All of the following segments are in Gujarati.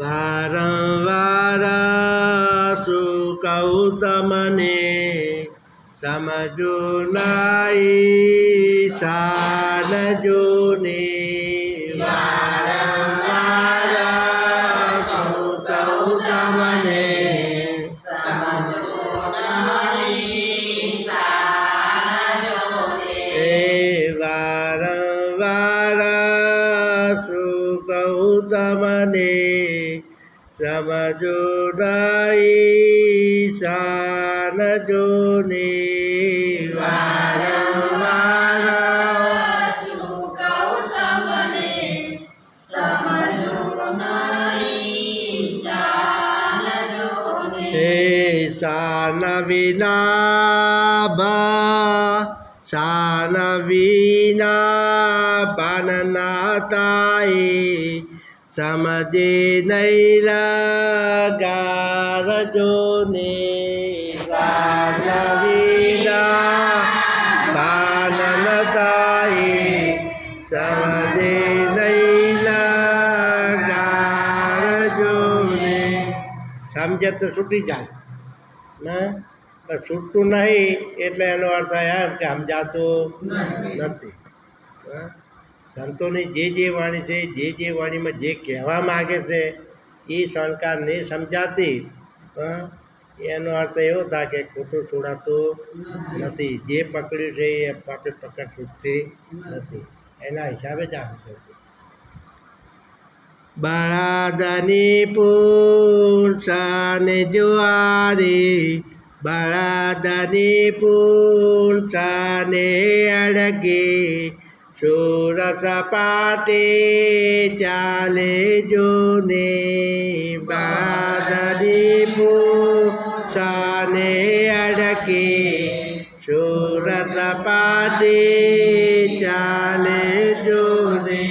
વારંવાર શું કહું તમને સમજો નાઈ સાનજો તમને સમજો નહીં સાનજો ને વિના ભા શાન વિના પાનના તાઈ સમજે નહીં લગારજો ને શાન વિના પાનન સમજે નહીં લગારજો ને સમજે તો છૂટી જાય ને પણ છૂટતું નહીં એટલે એનો અર્થ એમ કે સમજાતું નથી હા? સંતોની જે જે વાણી છે, જે જે વાણીમાં જે કહેવા માગે છે, એ શંકા નહીં સમજાતી, હા? એનો અર્થ એવો થાય કે ખોટું છોડાતું નથી. જે પકડ્યું છે, એ આપણે પકડ છૂટતી નથી. એના હિસાબે જ આમ છે. બળાદની પૂંછાને જુવારી, બળાદની પૂંછાને અડકે સુરસ પાટે ચાલે જોને બળાદની પૂંછાને અડકે સુરસ પાટે ચાલે જોને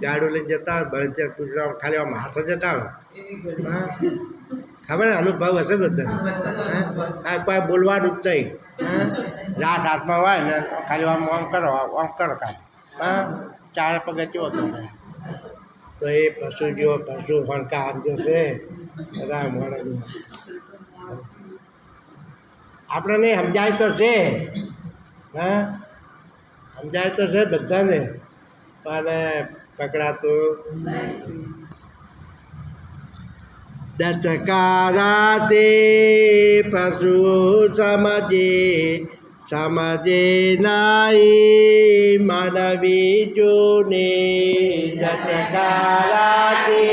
ગાડું લઈને જતા હોય બળદ કૂતરા ખબર અનુભવ હશે બધા. હા? બોલવાનું જ નહીં. હા? રાત હાથમાં હોય ને, ખાલી આમ આમ કરો આમ કરો ખાલી. હા? ચાર પગે ચો તો એ પશુ જેવો પશુ ફણકા આમ જશે બધા મળે આપણને સમજાય તો છે. હા? સમજાય તો છે બધાને. પણ પકડાતું દચકારાતે પશુ સમજે સમજે નાઈ માનવી જોને દચકારાતે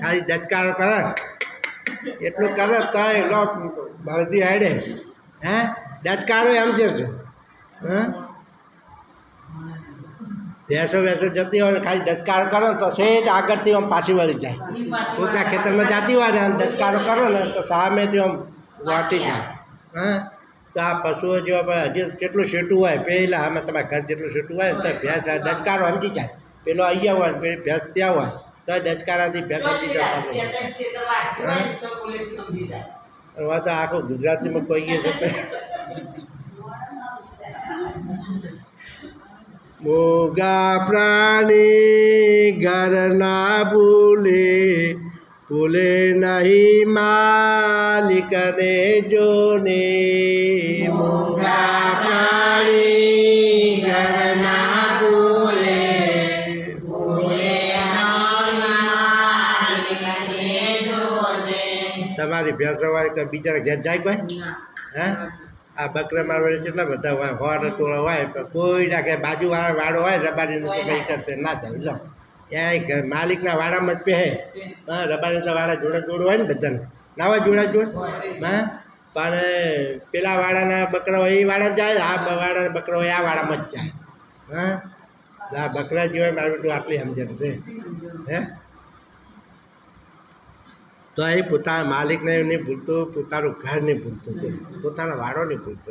ખાલી દચકારો કરે એટલું કરે તો લો ભરતી હાડે. હે? દચકારો એમ કે છે? હે? ભેંસો વેસો જતી હોય ને ખાલી દચકારો કરો તો સેજ આગળથી આમ પાછી વળી જાય. કોઈકના ખેતરમાં જતી હોય ને આમ કરો ને તો સામેથી આમ વાટી જાય. હા? તો આ પશુઓ જેવા પણ હજી કેટલું છેટું હોય પહેલાં આમાં તમારા ઘર જેટલું છેટું હોય તો ભેંસ દચકારો સમજી જાય. પેલો અહીંયા હોય ને પેલી ભેંસ ત્યાં હોય તો દચકારાથી ભેંસ સમજી જાય. હા વાત આખું ગુજરાતીમાં કહીએ છે મોગા પ્રાણી ઘરના ભૂલે ભૂલે નહીં માલિકને જોને. મોગા પ્રાણી ઘરના ભૂલે તમારી ભેંસો હોય કે બીજા ઘેર જાય કોઈ? હે? આ બકરા મારવાડી જેટલા બધા હોય હોર ટોળો હોય પણ કોઈ ના કે બાજુ વાળો હોય રબારીનો તો કંઈ કરતે ના થાય લો. ક્યાંય માલિકના વાડામાં જ પહે હા રબારી તો વાડા જોડે જોડે હોય ને બધાને. ના હોય જોડા જોડ હા? પણ પેલા વાડાના બકરા હોય એ વાડામાં જાય આ વાડાના બકરા હોય આ વાડામાં જ જાય. હા? આ બકરા જીવાય મારું તો આટલી સમજણ છે. હે? તો એ પોતાના માલિકને નહીં ભૂલતો, પોતાનું ઘર નહીં ભૂલતો પોતાના વાળો નહીં ભૂલતો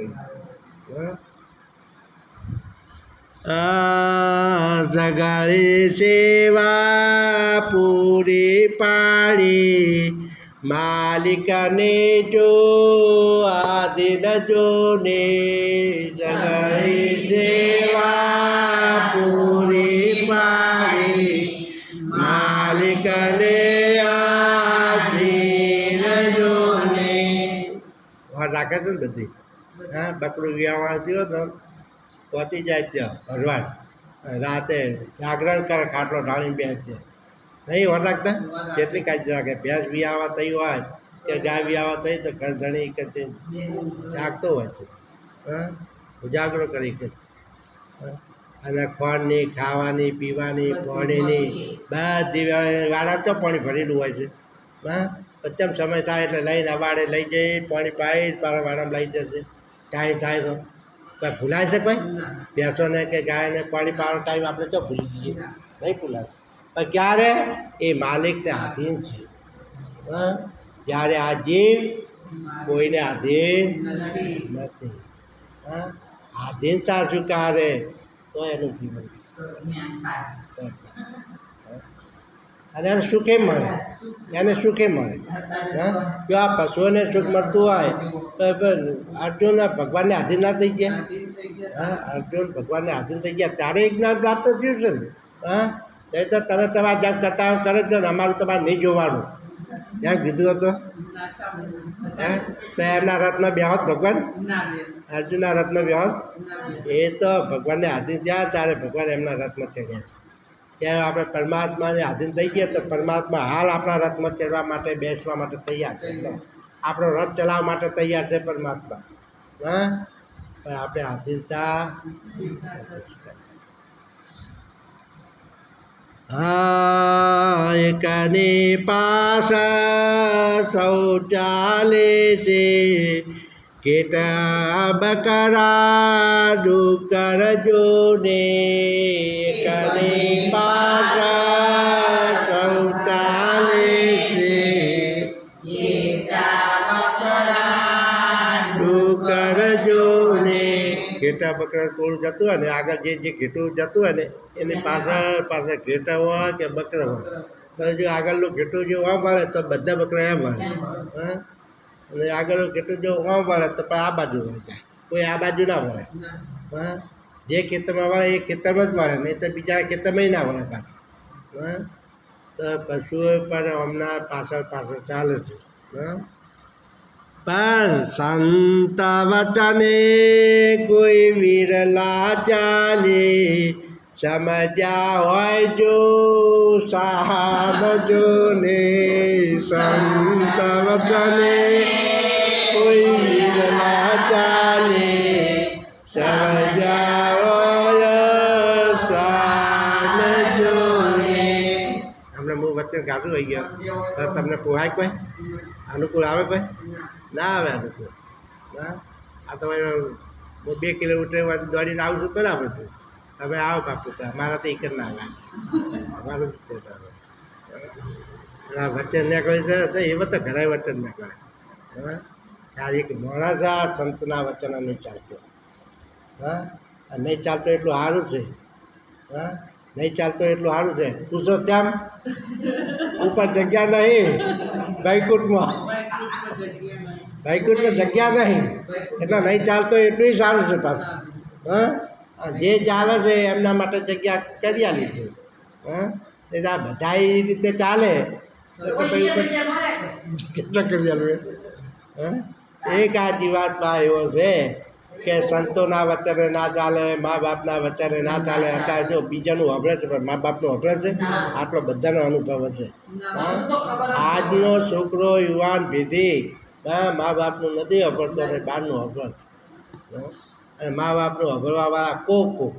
સગારી સેવા પૂરી પાડી, માલિકને જો આદિ જો ને જગઈ સેવા રાખે છે ને બધી. હા, બકરું વ્યાવા થયો તો પહોંચી જાય ત્યાં ભરવાડ. રાતે જાગરણ કરે, ખાટલો ઢાળીને બેસ છે નહીં વાર રાખતા કેટલી કાળજી રાખે? ભેંસ વિયાવા થઈ હોય કે ગાય વિયાવા થઈ તો ઘણી કે તે જાગતો હોય છે. હા, ઉજાગરો કરી કે અને ખોળની, ખાવાની, પીવાની, પાણીની બધી વાળા તો પાણી ભરેલું હોય છે. હા પચમ સમય થાય એટલે લઈને અવાડે લઈ જઈ પાણી પાઈ પાછા વાળામાં લઈ જશે. ટાઈમ થાય તો. કાંઈ ભૂલાય છે કોઈ? ભેંસોને કે ગાયને પાણી પાવાનો ટાઈમ આપણે તો ભૂલી જઈએ નહીં ભૂલાય. પણ ક્યારે? એ માલિકને આધીન છે. હા? જ્યારે આ જીવ કોઈને આધીન નથી. હા? આધીનતા સ્વીકારે તો એનું જીવન અને સુખ મળે. એને સુખે મળે. હા? જો આ પશુઓને સુખ મળતું હોય, તો અર્જુન ભગવાનને આધીન ના થઈ ગયા. હા, અર્જુન ભગવાનને આધીન થઈ ગયા. ત્યારે એ જ્ઞાન પ્રાપ્ત થયું છે ને. હા? એ તો તમે તમારા જેમ કરતા કરે છો ને, અમારું તમારે નહીં જોવાનું. એમ કીધું હતું? હે? તો એમના રથમાં બેહોત ભગવાન? અર્જુનના રથમાં બેહોત એ તો ભગવાનને આધીન થયા, ત્યારે ભગવાન એમના રથમાં ચડ્યા છે. કે આપણે પરમાત્માને આધીન થઈ ગયા તો પરમાત્મા હાલ આપણા રથમાં ચડવા માટે, બેસવા માટે તૈયાર છે. આપણો રથ ચલાવવા માટે તૈયાર છે પરમાત્મા. હા? પણ આપણે આધીનતા હા એકની પાસ શૌચાલય કેટા બકરા ડુકર જોને એકની પાસ શૌચાલય છે. ડુકર જોને ઘેટા બકરા કોળું જતું હોય ને, આગળ જે જે ઘેટું જતું હોય ને, એની પાછળ પાછળ ઘેટા હોય કે બકરા હોય. તો જો આગળનું ઘેટું જો આમ મળે તો બધા બકરા એમ મળે હા? અને આગળ કેટલું જો આમ વળે તો આ બાજુ વળે જાય કોઈ આ બાજુ ના વળે હા? જે ખેતરમાં વળે એ ખેતરમાં જ વળે નહીં તો બીજા ખેતરમાં ના વળે પાછું. હા? તો પશુઓ પણ હમણાં પાછળ પાછળ ચાલે છે. હા? પણ સંતા વચને કોઈ વિરલા ચાલે. સમજ્યા હોય જો સાહજો ને સંત વચને કોઈ વિરલા ચાલે સમજ્યા હોય સાહજો ને હમણાં હું વચ્ચે ગાતું આવી ગયા તમને પોહાય કોઈ? અનુકૂળ આવે કોઈ? ના આવે અનુકૂળ. હા? આ તો હું બે કિલોમીટર દોડીને આવું છું, બરાબર છે. તમે આવો બાપુ અમારા તો એક ના અમારું જ. વચન નીકળે છે તો એવા તો ઘણા વચન નીકળે. હા? આ એક માણસ આ સંતના વચન નહીં ચાલતો. હા? નહીં ચાલતો એટલું સારું છે. હા? નહીં ચાલતો એટલું સારું છે. પૂછો કેમ? ઉપર જગ્યા નહીં. વૈકુંઠમાં વૈકુંઠમાં જગ્યા નહીં. એટલે નહીં ચાલતો એટલું સારું છે પાછું. હા? જે ચાલે છે એમના માટે જગ્યા કરી આલી છે હા? એ આ બધા એ રીતે ચાલે. તો કરી આલવું હા? એક આ જીવાતમાં એવો છે કે સંતોના વચને ના ચાલે મા બાપના વચને ના ચાલે. અત્યારે જો બીજાનું હભળે છે પણ મા બાપનું હભળે છે આટલો બધાનો અનુભવ છે. હા? આજનો છોકરો યુવાન પેઢી હા? મા બાપનું નથી હભળતો ને બહારનું હભળ અને મા બાપનું હભળવાવાળા કો કો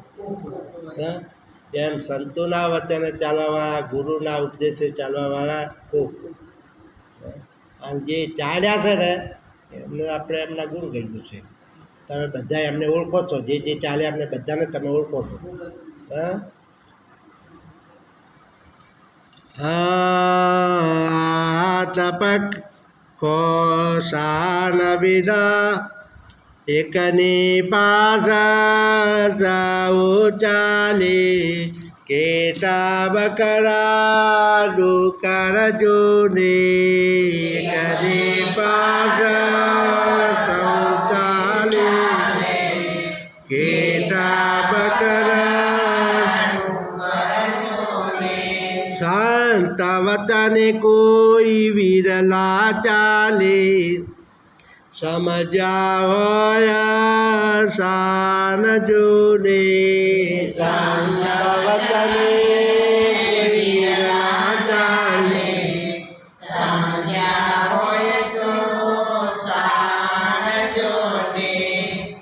એમ સંતોના વચને ચાલવાવાળા, ગુરુના ઉપદેશે ચાલવાવાળા કોક. અને જે ચાલ્યા છે ને, એમને આપણે એમના ગુણ કહ્યું છે. તમે બધા એમને ઓળખો છો. જે જે ચાલ્યા એમને બધાને તમે ઓળખો છો. હા? હા તપક કોસાન વિના એકની પાછા જાઓ ચાલે કેટા બકરા ડુકાર જોને. કરે પાછા શૌચાલે કેટા બકરા શાંત વતને કોઈ વિરલા ચાલે. સમજ્યા શાન જોને વતને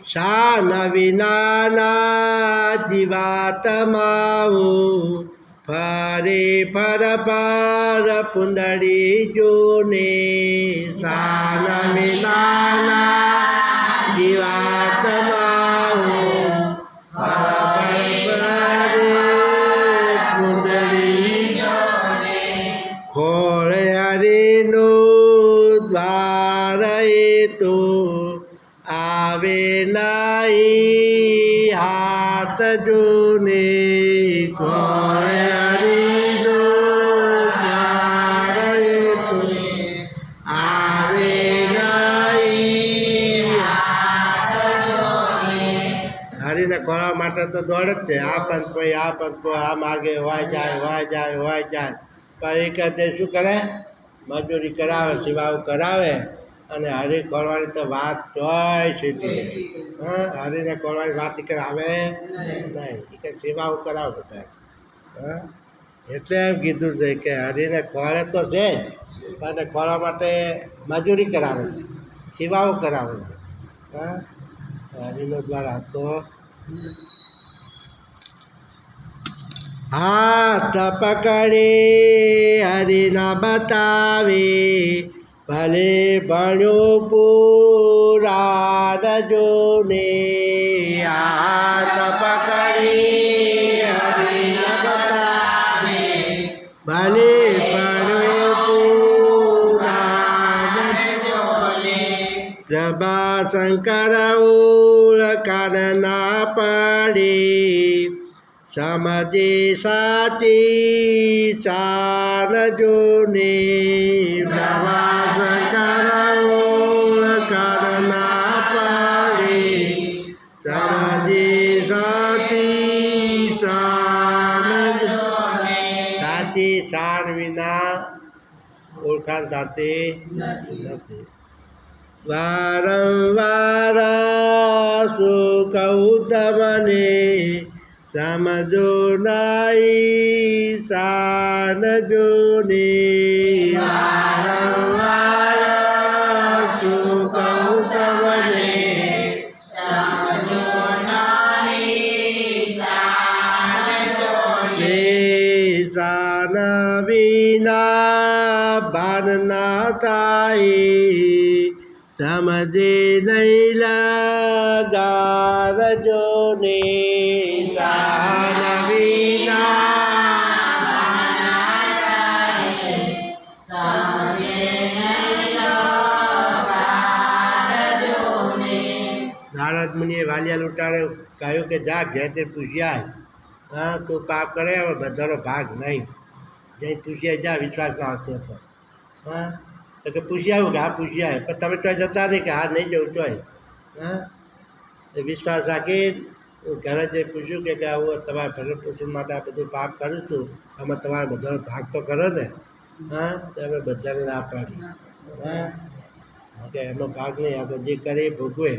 શાન વિનાના જીવાતમાઓ ફરે ફર પર પુંદડી જોને શાન મિલાના પુંદડી ખોળ હરીનો દ્વાર તો આવે નહીં, હાથ જોને હરીને ખોળવા માટે તો દોડ જ છે. આ પંચ ભાઈ, આ પંચ ભાઈ, આ માર્ગે હોય જાય હોય જાય હોય જાય. પણ એ કરતે શું કરે? મજૂરી કરાવે સિવાવ કરાવે અને હરી ખોળવાની તો વાત જોઈ સીધી હા? હરીને ખોળવાની વાત કરાવે નહીં. કે સેવાઓ કરાવ બધા. હા? એટલે એમ કીધું છે કે હરીને ખોળે તો છે જ, પણ ખોળવા માટે મજૂરી કરાવે છે, સેવાઓ કરાવે છે. હા? હરીનો દ્વારા તો હાથ પકડે હરીના બતાવે ભલે ભણ્યો રજો ને હાથ પકડે. પ્રભા શંકર ઓળખાણ ના પડે સમજે સાચી સાર જોને પ્રભા શંકર ઓળખાણ ના પડે સમજે સાચી સાચી સાર વિના ઓળખાણ સાથે નથી. વારંવાર કહું તમને સમજો નાઈ શાન જોને વારંવાર કહું તમને વિના ભાન ના થાય સમજે દૈલા ગારજો ને શાન વિના નારદ મુનિએ વાલિયા લૂંટાણે કહ્યું કે જા ઘેર પૂછ્યા હા તું પાપ કરે હવે બધાનો ભાગ નહીં જઈ પૂછ્યા જા વિશ્વાસ આવતો હતો હા તો કે પૂછી આવ્યું કે હા પૂછી આવે પણ તમે તો જતા નહીં કે હા, નહીં જવું ચોય હા? વિશ્વાસ રાખી હું ઘરે પૂછ્યું કે આવું તમારા ભરણ પોષણ માટે આ બધું પાપ કરું છું, આમાં તમારે બધાનો ભાગ તો કરો ને. હા? તો અમે બધાને ના પાડી. હા? કે એનો ભાગ નહીં, આ તો જે કરે એ ભોગવે.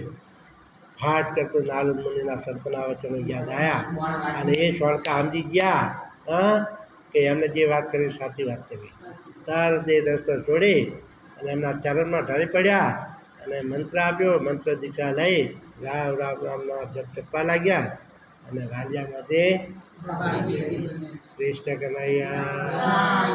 ફાટ કરતો નારદ મુનિના સપના વચનો યાદ આવ્યા અને એ સ્વર્કા સમજી ગયા, હા? કે એમને જે વાત કરી સાચી વાત કરી. તાર તે રસ્તો છોડી અને એમના ચરણમાં ઢળી પડ્યા અને મંત્ર આપ્યો મંત્ર દીક્ષા લઈ રામ રામ રામના જપ જપવા લાગ્યા અને વાલિયામાંથી કૃષ્ણ કનૈયા.